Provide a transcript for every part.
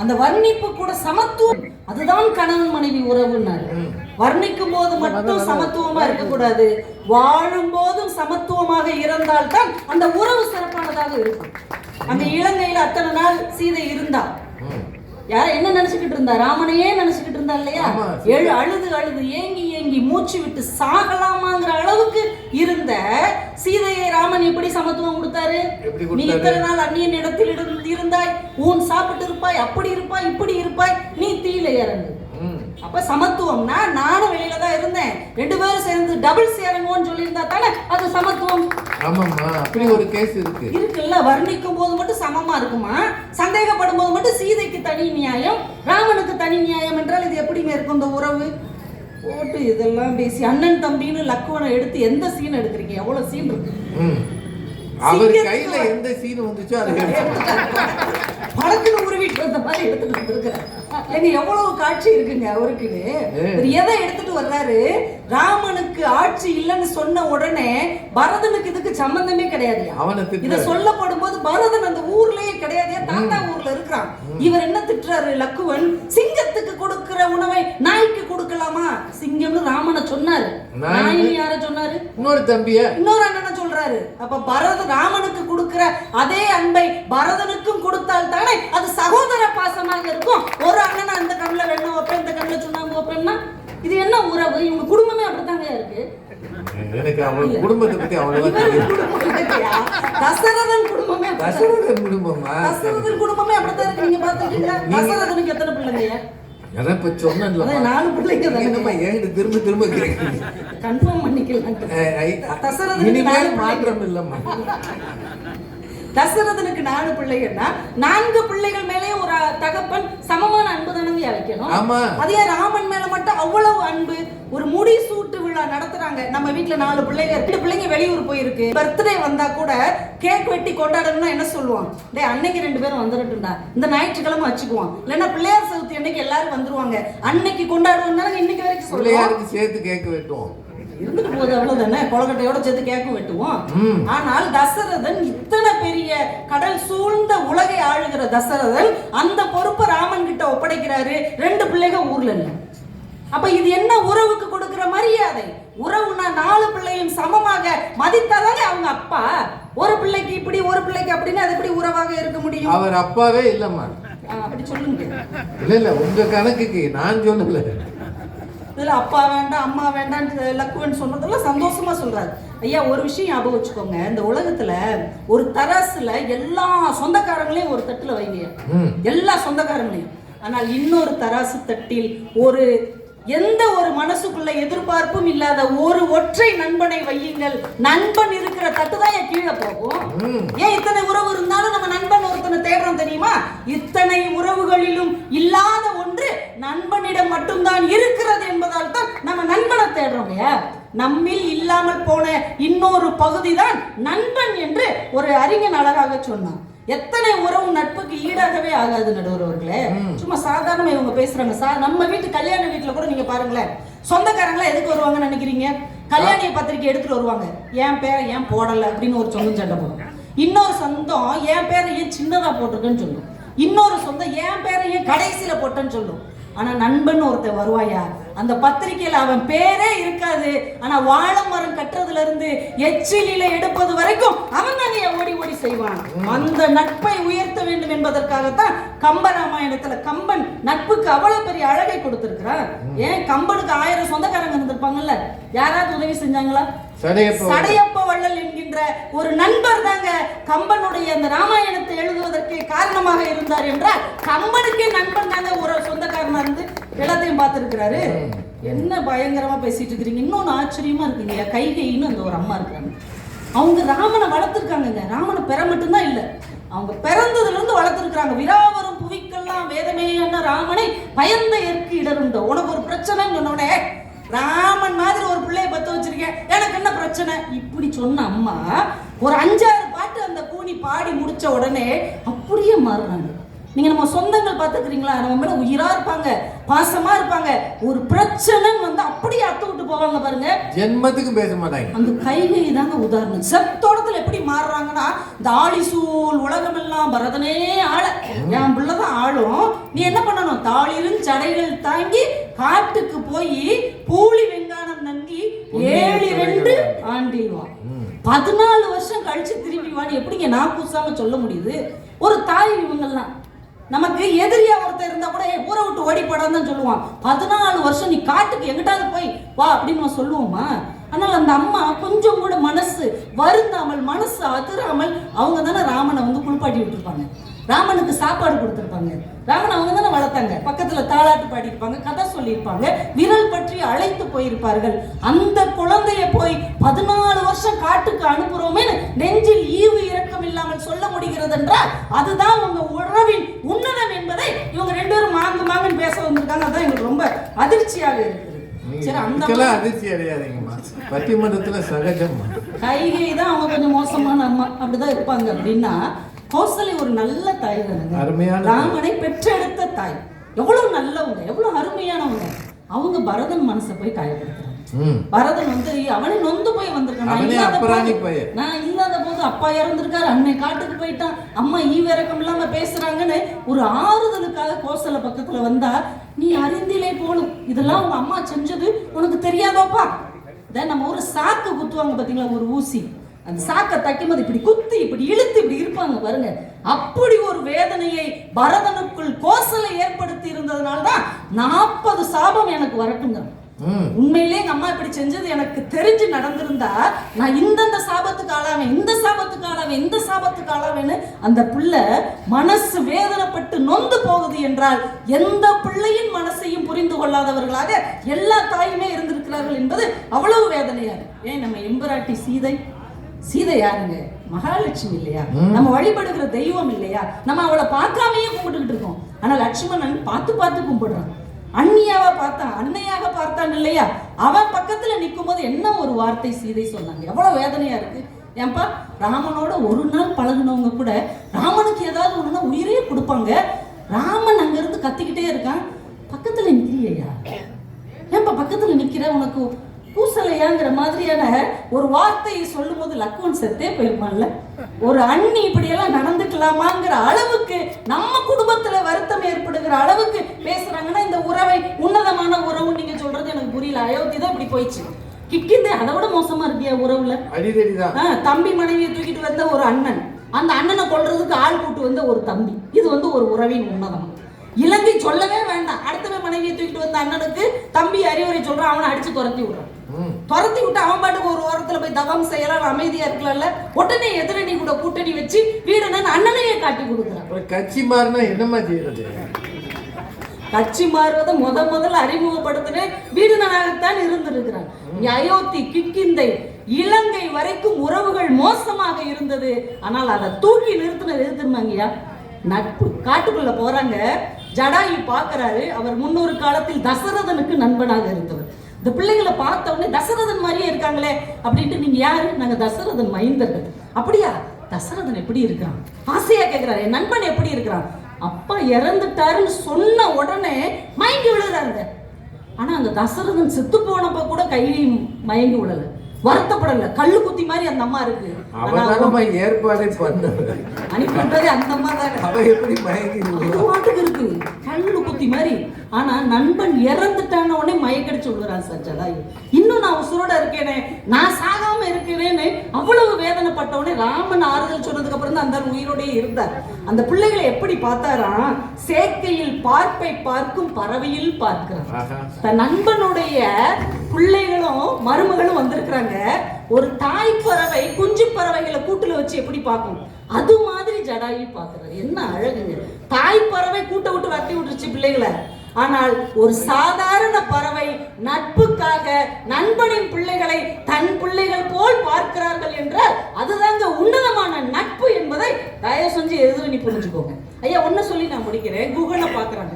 அந்த வர்ணிப்பு கூட சமத்துவம். அதுதான் கணவன் மனைவி உறவுன்னாரு. வர்ணிக்கும் போது மட்டும் சமத்துவமா இருக்கக்கூடாது. வாழும் போதும் சமத்துவமாக இருந்தால்தான் அந்த உறவு சிறப்பானதாக இருக்கும். அந்த இலங்கையில அத்தனை நாள் சீதை இருந்தா. யார் என்ன நினைச்சுக்கிட்டு இருந்தா? ராமனையே நினைச்சுக்கிட்டு இருந்தா இல்லையா. எழு அழுது அழுது ஏங்கி ஏங்கி மூச்சு விட்டு சாகலாமாங்கிற அளவுக்கு இருந்த எப்படி சமத்துவம் கொடுத்தாரு? எப்படி நீ? இத்தனை நாள் அந்நியன் இடத்தில் இருந்து இருந்தாய். ஊன் சாப்பிட்டு இருப்பாய் அப்படி இருப்பாய் இப்படி இருப்பாய். நீ தீயில இறங்கு. அப்ப சமத்துவம்னா நானும் வெளியில தான் இருந்தேன். ரெண்டு பேரும் சேர்ந்து டபுள் சேரங்கோன்னு சொல்லியிருந்தா தானே அது சமத்துவம்? ஆமாம்மா. அப்படி ஒரு கேஸ் இருக்கு. இருக்குல்ல வர்ணிக்கும் போது மட்டும் சமமா இருக்குமா? சந்தேகப்படும் போது மட்டும் சீதைக்கு தனி நியாயம் ராமனுக்கு தனி நியாயம் என்றால் இது எப்படிங்க இருக்கும் இந்த உறவு? போட்டு இதெல்லாம் பேசி அண்ணன் தம்பின்னு லக்குவனை எடுத்து எந்த சீன் எடுக்கிறீங்க எவ்வளவு சீன் இருக்கு. அவர் கையில எந்த சீன் வந்துச்சோ அதை படத்துல உருவிட்டு வந்த மாதிரி எடுத்துட்டு வந்திருக்காரு. எங்க எவ்வளவு காட்சி இருக்குங்க அவருக்குன்னு? எதை எடுத்துட்டு வர்றாரு? ராமனுக்கு ஆட்சி இல்லைன்னு சொன்ன உடனே பரதனுக்கு இதுக்கு சம்பந்தமே கிடையாது. அவனை இத. சொல்லப்படும் போது பரதன் அந்த ஊர்லயே கிடையாது. தாத்தா ஊர்ல இருக்கிறான். இவர் என்ன திட்டுறாரு லக்குவன்? சிங்கத்துக்கு கொடுக்கிற உணவை நாய்க்கு கொடுக்கலாமா? சிங்கம்னு ராமனை சொன்னாரு. நாய். நாயின்னு யார சொன்னாரு? இன்னொரு தம்பிய. இன்னொரு அண்ணனை சொல்றாரு. அப்ப பரத ராமனுக்கு கொடுக்கிற அதே அன்பை பரதனுக்கும் கொடுத்தால் தானே அது சகோதர பாசமாக இருக்கும். ஒரு அண்ணனை அந்த கண்ணுல வெண்ணம் வைப்பேன் இந்த கண்ணுல சுண்ணாம்பு வைப்பேன்னா இது என்ன உறவு? இவங்க குடும்பமே அப்படித்தாங்க இருக்கு. எனக்கு அவங்க குடும்பத்தை பத்தி அவ்வளவா? தசரதன். தசரதன் குடும்பமா? தசரதன் குடும்பமே அப்படித்தான் இருக்கு. நீங்க பாத்துருக்கீங்களா தசரதனுக்கு எத்தனை பிள்ளைங்க? அதான் இப்ப சொன்னேன்ல அதான் நாலு பிள்ளைங்க என்னம்மா ஏன்ட்டு திரும்ப திரும்ப கன்ஃபார்ம் பண்ணிக்கலாம் நாலு மாற்றம் இல்லம்மா. தசரதனுக்கு நாலு பிள்ளைகள்னா நான்கு பிள்ளைகள் மேலே ஒரு தகப்பன் சமமான அன்பு தானங்க வைக்கணும் ஆமா. அதே ராமன் மேல மட்டும் அவ்வளவு அன்பு ஒரு முடி சூட்டு விழா நடத்துறாங்க. நம்ம வீட்ல நாலு பிள்ளைங்க ரெண்டு பிள்ளைங்க வெளியூர் போயிருக்கு. பர்த்டே வந்தா கூட கேக் வெட்டி கொண்டாடணும்னா என்ன சொல்லுவான்? டேய் அன்னைக்கு ரெண்டு பேரும் வந்துடட்டும்டா இந்த ஞாயிற்றுக்கிழமை வச்சுக்குவான் இல்லைன்னா பிள்ளையார் சதுர்த்தி அன்னைக்கு எல்லாரும் வந்துருவாங்க. அன்னைக்கு கொண்டாடுவோம் இன்னைக்கு வரைக்கும் பிள்ளையாருக்கு சேர்த்து கேட்க வெட்டுவோம். இருந்துட்டு போகுது அவ்வளவுதானே? கொலக்கட்டையோட சேர்த்து கேக்கும் வெட்டுவோம். ஆனால் தசரதன் இத்தனை பெரிய கடல் சூழ்ந்த உலகை ஆளுகிற தசரதன் அந்த பொறுப்பை ராமன் கிட்ட ஒப்படைக்கிறாரு. ரெண்டு பிள்ளைங்க ஊர்ல இல்ல. அப்ப இது என்ன உறவுக்கு கொடுக்கிற மரியாதை? உறவுனா நாலு பிள்ளையும் சமமாக மதித்தாதானே அவங்க அப்பா? ஒரு பிள்ளைக்கு இப்படி ஒரு பிள்ளைக்கு அப்படின்னு அது எப்படி உறவாக இருக்க முடியும்? அவர் அப்பாவே இல்லம்மா. அப்படி சொல்லுங்க. இல்ல இல்ல உங்க கணக்குக்கு நான் சொல்லல. இதுல அப்பா வேண்டாம் அம்மா வேண்டாம் லக்குவன் சொன்னதெல்லாம் சந்தோஷமா சொல்றாரு. ஐயா ஒரு விஷயம் ஞாபகம் வச்சுக்கோங்க. இந்த உலகத்துல ஒரு தராசுல எல்லா சொந்தக்காரங்களையும் ஒரு தட்டுல வைங்க. எல்லா சொந்தக்காரங்களையும். ஆனால் இன்னொரு தராசு தட்டில் ஒரு எந்த ஒரு மனசுக்குள்ள எதிர்பார்ப்பும் இல்லாத ஒரு ஒற்றை நண்பனை வையுங்கள். நண்பன் இருக்கிற தட்டு தான் என் கீழே போகும். ஏன் இத்தனை உறவு இருந்தாலும் நம்ம நண்பன் ஒருத்தனை தேடுறோம் தெரியுமா? இத்தனை உறவுகளிலும் இல்லாத ஒன்று நண்பனிடம் மட்டும்தான் இருக்கிறது என்பதால் தான் நம்ம நண்பனை தேடுறோம். நம்மில் இல்லாமல் போன இன்னொரு பகுதி தான் நண்பன் என்று ஒரு அறிஞன் அழகாக சொன்னான். எத்தனை உறவு நட்புக்கு ஈடாகவே ஆகாது நடுவர் அவர்களே. சும்மா சாதாரணமா இவங்க பேசுறாங்க. சா நம்ம வீட்டு கல்யாண வீட்டுல கூட நீங்க பாருங்களேன். சொந்தக்காரங்களா எதுக்கு வருவாங்கன்னு நினைக்கிறீங்க? கல்யாண பத்திரிக்கை எடுத்துட்டு வருவாங்க. என் பேரை ஏன் போடல அப்படின்னு ஒரு சொந்தம் சண்டை போடும். இன்னொரு சொந்தம் என் பேரை ஏன் சின்னதா போட்டிருக்குன்னு சொல்லும். இன்னொரு சொந்தம் என் பேரை ஏன் கடைசியில போட்டேன்னு சொல்லும். ஆனா நண்பன் ஒருத்தன் வருவாயா? அந்த பத்திரிக்கையில அவன் பேரே இருக்காது. ஆனா வாழை மரம் கட்டுறதுல இருந்து எச்சிலில எடுப்பது வரைக்கும் அவன் தானே ஓடி ஓடி செய்வான். அந்த நட்பை உயர்த்த வேண்டும் என்பதற்காகத்தான் கம்பராமாயணத்துல கம்பன் நட்புக்கு அவ்வளவு பெரிய அழகை கொடுத்திருக்கிறான் ஏன்? கம்பனுக்கு ஆயிரம் சொந்தக்காரங்க இருந்திருப்பாங்கல்ல. யாராவது உதவி செஞ்சாங்களா? சடையப்ப சடையப்ப வள்ளல் என்கின்ற ஒரு நண்பர் தாங்க கம்பனுடைய அந்த ராமாயணத்தை எழுதுவதற்கு காரணமாக இருந்தார் என்றால் கம்பனுக்கே நண்பன் தாங்க ஒரு சொந்தக்காரனா இருந்து எல்லாத்தையும் பார்த்திருக்கிறாரு. என்ன பயங்கரமா பேசிட்டு இருக்கிறீங்க? இன்னொன்னு ஆச்சரியமா இருக்குங்க. கைகைன்னு அந்த ஒரு அம்மா இருக்காங்க. அவங்க ராமனை வளர்த்துருக்காங்கங்க. ராமனை பெற மட்டும்தான் இல்ல. அவங்க பிறந்ததுல இருந்து வளர்த்துருக்காங்க விராவரும் புவிக்கெல்லாம் வேதமே என்ன ராமனை பயந்த ஏற்கு இடருண்டோ. உனக்கு ஒரு பிரச்சனைன்னு சொன்ன உடனே ராமன் மாதிரி ஒரு பிள்ளைய பத்த வச்சிருக்கேன் எனக்கு என்ன பிரச்சனை? இப்படி சொன்ன அம்மா ஒரு அஞ்சாறு பாட்டு அந்த கூனி பாடி முடிச்ச உடனே அப்படியே மாறுறாங்க. நீங்க நம்ம சொந்தங்கள் பார்த்துக்கிறீங்களா? நம்ம மேல உயிரா இருப்பாங்க பாசமா இருப்பாங்க. ஒரு பிரச்சனைன்னு வந்து அப்படியே அத்து விட்டு போவாங்க பாருங்க. ஜென்மத்துக்கும் பேச மாட்டாங்க. அந்த கைகை தாங்க உதாரணம். செத்தோடத்துல எப்படி மாறுறாங்கன்னா இந்த ஆழிசூழ் உலகமெல்லாம் பரதனே ஆள. என் பிள்ளைதான் ஆளும். நீ என்ன பண்ணணும்? தாளிரும் சடைகள் தாங்கி காட்டுக்கு போய் பூலி வெங்கானம் நங்கி ஏழு ரெண்டு ஆண்டில் வா பதினாலு வருஷம் கழிச்சு திரும்பி வான்னு எப்படிங்க நான் கூசாம சொல்ல முடியுது? ஒரு தாய் இவங்கெல்லாம் நமக்கு எதிரியா ஒருத்தர் இருந்தா கூட ஏ ஊரை விட்டு ஓடி போடான்னு தான் சொல்லுவான். பதினாலு வருஷம் நீ காட்டுக்கு எங்கிட்டாவது போய் வா அப்படின்னு நம்ம சொல்லுவோமா? ஆனால் அந்த அம்மா கொஞ்சம் கூட மனசு வருந்தாமல் மனசு அதிராமல் அவங்க தானே ராமனை வந்து குளிப்பாட்டி விட்டுருப்பாங்க. ராமனுக்கு சாப்பாடு கொடுத்துருப்பாங்க. ராமன் அவங்க தானே வளர்த்தாங்க. பக்கத்துல தாளாட்டு பாடியிருப்பாங்க கதை சொல்லியிருப்பாங்க விரல் பற்றி அழைத்து போயிருப்பார்கள். அந்த குழந்தைய போய் பதினாலு வருஷம் காட்டுக்கு அனுப்புறோமே நெஞ்சில் ஈவு இரக்கம் இல்லாமல் சொல்ல முடிகிறது என்றால் அதுதான் உங்க உறவின் உன்னதம் என்பதை இவங்க ரெண்டு பேரும் மாங்கு மாங்குன்னு பேச வந்திருக்காங்க. அதான் எங்களுக்கு ரொம்ப அதிர்ச்சியாக இருக்குது. அதிர்ச்சி அடையாதீங்கம்மா. பட்டிமன்றத்துல சகஜம்மா கைகை தான் அவங்க கொஞ்சம் மோசமான அம்மா அப்படிதான் இருப்பாங்க அப்படின்னா கௌசலை ஒரு நல்ல தாய் தானுங்க ராமனை பெற்றெடுத்த தாய். எவ்வளவு நல்லவங்க எவ்வளவு அருமையானவங்க. அவங்க பரதன் மனசை போய் காயப்படுத்துறாங்க. பரதன் வந்து அவனே நொந்து போய் வந்திருக்கான். நான் இல்லாத போது- அப்பா இறந்திருக்காரு அன்னை காட்டுக்கு போயிட்டான். அம்மா ஈவிரக்கம் இல்லாம பேசுறாங்கன்னு ஒரு ஆறுதலுக்காக கோசல பக்கத்துல வந்தா நீ அறிந்திலே போலும் இதெல்லாம் உங்க அம்மா செஞ்சது உனக்கு தெரியாதோப்பா? இதை நம்ம ஒரு சாக்கு குத்துவாங்க பாத்தீங்களா ஒரு ஊசி. அந்த சாக்கை தைக்கும்போது இப்படி குத்தி இப்படி இழுத்து இப்படி இருப்பாங்க பாருங்க. அப்படி ஒரு வேதனையை பரதனுக்குள் கோசலை ஏற்படுத்தி இருந்ததுனால தான் நாற்பது சாபம் எனக்கு வரட்டுங்க. உண்மையிலே எங்க அம்மா இப்படி செஞ்சது எனக்கு தெரிஞ்சு நடந்திருந்தா நான் இந்தந்த சாபத்துக்கு ஆளாவேன் இந்த சாபத்துக்கு ஆளாவேன் இந்த சாபத்துக்கு ஆளாவேன்னு அந்த பிள்ளை மனசு வேதனைப்பட்டு நொந்து போகுது என்றால் எந்த பிள்ளையின் மனசையும் புரிந்து கொள்ளாதவர்களாக எல்லா தாயுமே இருந்திருக்கிறார்கள் என்பது அவ்வளவு வேதனையா இருக்கு. ஏன் நம்ம எம்பராட்டி சீதை. சீதை யாருங்க? மகாலட்சுமி இல்லையா? நம்ம வழிபடுகிற தெய்வம் இல்லையா? நம்ம அவளை பார்க்காமயே கும்பிட்டுக்கிட்டு இருக்கோம். ஆனா லட்சுமணன் பார்த்து பார்த்து கும்பிடுறான். அண்ணியாவை பார்த்தான் அன்னையாக பார்த்தான் இல்லையா? அவன் பக்கத்துல நிற்கும் போது என்ன ஒரு வார்த்தை சீதை சொன்னாங்க? எவ்வளவு வேதனையா இருக்கு. ஏன்பா ராமனோட ஒரு நாள் பழகுனவங்க கூட ராமனுக்கு ஏதாவது ஒண்ணுனா உயிரே கொடுப்பாங்க. ராமன் அங்க இருந்து கத்திக்கிட்டே இருக்கான். பக்கத்துல நிக்கிறியா ஏன்பா பக்கத்துல நிக்கிற? உனக்கு பூசலையாங்கிற மாதிரியான ஒரு வார்த்தையை சொல்லும் போது லக்குவன் செத்தே போயிருப்பான்ல. ஒரு அண்ணி இப்படியெல்லாம் நடந்துக்கலாமாங்கிற அளவுக்கு நம்ம ஏற்படுகிற அளவுக்கு பேசுறாங்கன்னா இந்த உறவை உன்னதமான உறவு நீங்க சொல்றது எனக்கு புரியல. அயோத்தி தான் இப்படி போயிடுச்சு. கிக்கிந்தே அதை விட மோசமா இருக்கியா உறவுல? அடிதடி தான் ஆ, தம்பி மனைவியை தூக்கிட்டு வந்த ஒரு அண்ணன். அந்த அண்ணனை கொல்றதுக்கு ஆள் கூட்டு வந்த ஒரு தம்பி. இது வந்து ஒரு உறவின் உன்னதம். இலங்கை சொல்லவே வேண்டாம். அடுத்தவன் மனைவியை தூக்கிட்டு வந்த அண்ணனுக்கு தம்பி அறிவுரை சொல்றான் அவனை அடிச்சு துரத்தி விடுறான் துரத்தி விட்டு அவன் பாட்டுக்கு ஒரு ஓரத்துல போய் தவம் செய்யலாம் அமைதியா இருக்கலாம்ல. உடனே எதிரணி கூட கூட்டணி வச்சு வீரனன் அண்ணனையே காட்டி கொடுக்குறான். கட்சி மாறினா என்னம்மா செய்யறது? கட்சி மாறுவதை முத முதல்ல அறிமுகப்படுத்தின வீடுனாகத்தான் இருந்திருக்கிறான் அயோத்தி கிக்கிந்தை இலங்கை வரைக்கும் உறவுகள் மோசமாக இருந்தது. ஆனால் அதை தூக்கி நிறுத்தினது எது தெரியுமாங்கய்யா நட்பு. காட்டுக்குள்ள போறாங்க. ஜடாயு பார்க்கறாரு. அவர் முன்னொரு காலத்தில் தசரதனுக்கு நண்பனாக இருந்தவர். இந்த பிள்ளைங்களை பார்த்த உடனே தசரதன் மாதிரியே இருக்காங்களே அப்படின்ட்டு நீங்க யாரு? நாங்க தசரதன் மைந்தர்கள். அப்படியா? தசரதன் எப்படி இருக்கிறான்? ஆசையா கேக்குறாரு. என் நண்பன் எப்படி இருக்கிறான்? அப்பா இறந்துட்டாருன்னு சொன்ன உடனே மயங்கி விழுறாருங்க. ஆனா அந்த தசரதன் செத்து போனப்ப கூட கை மயங்கி விழல. வருத்தப்படல. கல்லு குத்தி மாதிரி அந்த அம்மா இருக்கு. அவதானமா ஏற்பாடே பண்ணது. அனுப்பி அந்த அம்மா தானே அவ எப்படி மயங்கி இருக்கு. கல்லு குத்தி மாதிரி. ஆனா நண்பன் இறந்துட்டான உடனே மயக்கடிச்சு விடுறான் சார் ஜடாயு. இன்னும் நான் உசுரோட இருக்கேனே நான் சாகாம இருக்கிறேன்னு அவ்வளவு வேதனைப்பட்ட உடனே ராமன் ஆறுதல் சொன்னதுக்கு அப்புறம் தான் அந்த உயிரோடயே இருந்தார். அந்த பிள்ளைகளை எப்படி பார்த்தாராம்? சேக்கையில் பார்ப்பை பார்க்கும் பறவையில் பார்க்கிறான். தன் நண்பனுடைய பிள்ளைகளும் மருமகளும் வந்திருக்கிறாங்க. ஒரு தாய் பறவை குஞ்சு பறவைகளை கூட்டுல வச்சு எப்படி பார்க்கும்? அது மாதிரி ஜடாயு பார்க்கிறாரு. என்ன அழகுங்க. தாய் பறவை கூட்டை விட்டு வட்டி விட்டுருச்சு பிள்ளைகளை. ஆனால் ஒரு சாதாரண பறவை நட்புக்காக நண்பனின் பிள்ளைகளை தன் பிள்ளைகள் போல் பார்க்கிறார்கள் என்றால் அதுதாங்க உன்னதமான நட்பு என்பதை தயவு செஞ்சு எதுவும் நீ புரிஞ்சுக்கோங்க ஐயா ஒன்னு சொல்லி நான் முடிக்கிறேன். குகனை பார்க்கறாங்க.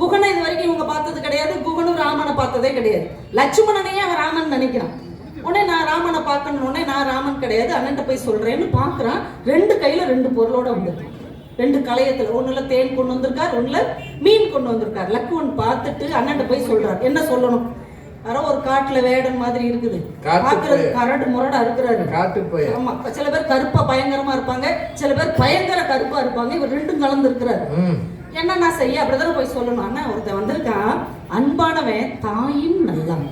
குகனை இது வரைக்கும் இவங்க பார்த்தது கிடையாது. குகனும் ராமனை பார்த்ததே கிடையாது. லட்சுமணனையே அவன் ராமன் நினைக்கிறான். உடனே நான் ராமனை பார்க்கணும் உடனே நான் ராமன் கிடையாது. அண்ணன்ட்ட போய் சொல்றேன்னு பாக்குறான் ரெண்டு கையில ரெண்டு பொருளோட வந்துருக்கான் ரெண்டு களையத்துல ஒண்ணுல தேன் கொண்டு வந்திருக்கார் ஒண்ணுல மீன் கொண்டு வந்திருக்கார். லக்குவன் பார்த்துட்டு அண்ணன்ட்ட போய் சொல்றார். என்ன சொல்லணும்? யாரோ ஒரு காட்டுல வேடன் மாதிரி இருக்குது. போய். கரடு முரடா இருக்கிறாரு. காட்டு போய் ஆமா சில பேர் கருப்பா பயங்கரமா இருப்பாங்க. சில பேர் பயங்கர கருப்பா இருப்பாங்க. இவர் ரெண்டும் கலந்து இருக்கிறாரு. ம். என்னண்ணா செய்ய? அப்படிதானே போய் சொல்லணும். அண்ணா ஒருத்தன் வந்திருக்கான். அன்பானவன் தாயும் நல்லவன்.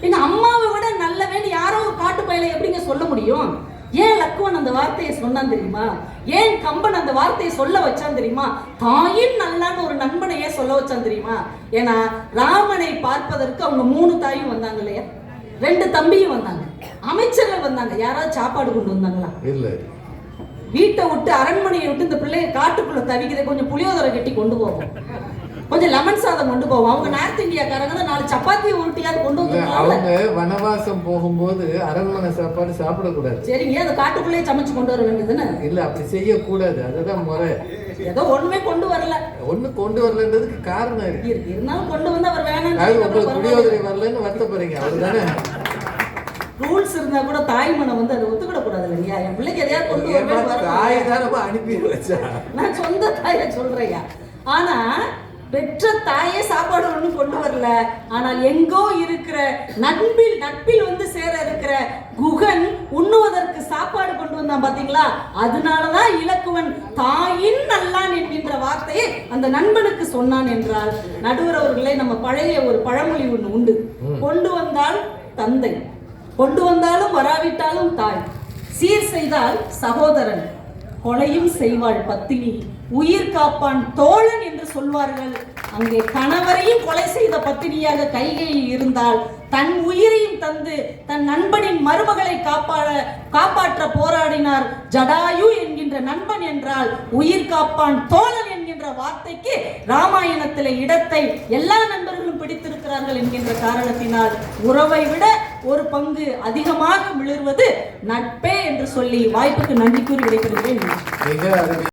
எங்க அம்மாவை விட நல்லவன் யாரோ ஒரு காட்டு பையலை எப்படிங்க சொல்ல முடியும்? ஏன் லக்குவன் அந்த வார்த்தையை சொன்னான் தெரியுமா? ஏன் கம்பன் அந்த வார்த்தையை சொல்ல வச்சான் தெரியுமா? தாயின் நல்லான்னு ஒரு நண்பனை ஏன் சொல்ல வச்சான் தெரியுமா? ஏன்னா ராமனை பார்ப்பதற்கு அவங்க மூணு தாயும் வந்தாங்க இல்லையா? ரெண்டு தம்பியும் வந்தாங்க. அமைச்சர்கள் வந்தாங்க. யாராவது சாப்பாடு கொண்டு வந்தாங்களா? இல்ல. வீட்டை விட்டு அரண்மனையை விட்டு இந்த பிள்ளைய காட்டுக்குள்ள தவிக்கிறத கொஞ்சம் புளியோதரை கட்டி கொண்டு போவோம். கொஞ்சம் லெமன் சாதம் கொண்டு போவோம். அவங்க நார்த் இந்தியாக்காரங்க தான் நாலு சப்பாத்தி உருட்டியாவது கொண்டு வந்துருக்கலாம்ல அவங்க வனவாசம் போகும்போது அரண்மனை சாப்பாடு சாப்பிடக்கூடாது. சரிங்க அந்த காட்டுக்குள்ளேயே சமைச்சு கொண்டு வர வேண்டியதுன்னு இல்ல அப்படி செய்யக்கூடாது. அதுதான் முறை. ஏதோ ஒண்ணுமே கொண்டு வரல. ஒண்ணு கொண்டு வரலன்றதுக்கு காரணம் இருக்கு. இருந்தாலும் கொண்டு வந்து அவர் அது சொல்லிட்டு உங்களுக்கு புளியோதரை வரலன்னு வருத்தப்படுறீங்க அதுதானே ரூல்ஸ் இருந்தா கூட தாய் மனம் வந்து அதை ஒத்துக்கிட கூடாது இல்லையா என் பிள்ளைக்கு எதையாவது கொண்டு வரணும் தாய் தானமா அனுப்பி வச்சா? நான் சொந்த தாயை சொல்றேயா ஆனா பெற்ற தாயே சாப்பாடு ஒண்ணும் கொண்டு வரல. ஆனால் எங்கோ இருக்கிற நட்பில் நட்பில் வந்து சேர இருக்கிற குகன் உண்ணுவதற்கு சாப்பாடு கொண்டு வந்தான் பாத்தீங்களா? அதனாலதான் இலக்குவன் தாயின் நல்லான் என்கின்ற வார்த்தையை அந்த நண்பனுக்கு சொன்னான் என்றால் நடுவர் அவர்களே நம்ம பழைய ஒரு பழமொழி ஒண்ணு உண்டு. கொண்டு வந்தால் தந்தை கொண்டு வந்தாலும் வராவிட்டாலும் தாய் சீர் செய்தால் சகோதரன் கொலையும் செய்வாள் பத்தினி. உயிர் காப்பான் தோழன் என்று சொல்வார்கள். அங்கே கணவரையும் கொலை செய்த பத்தினியாக கைகையில் இருந்தால் தன் உயிரையும் தந்து தன் நண்பனின் மருமகளை காப்பாட காப்பாற்ற போராடினார். ஜடாயு என்கின்ற நண்பன் என்றால் உயிர் காப்பான் தோழன் என்கின்ற வார்த்தைக்கு ராமாயணத்தில் இடத்தை எல்லா நண்பர்களும் பிடித்திருக்கிறார்கள் என்கின்ற காரணத்தினால் உறவை விட ஒரு பங்கு அதிகமாக மிளர்வது நட்பே என்று சொல்லி வாய்ப்புக்கு நன்றி கூறி விடைபெறுகிறேன்.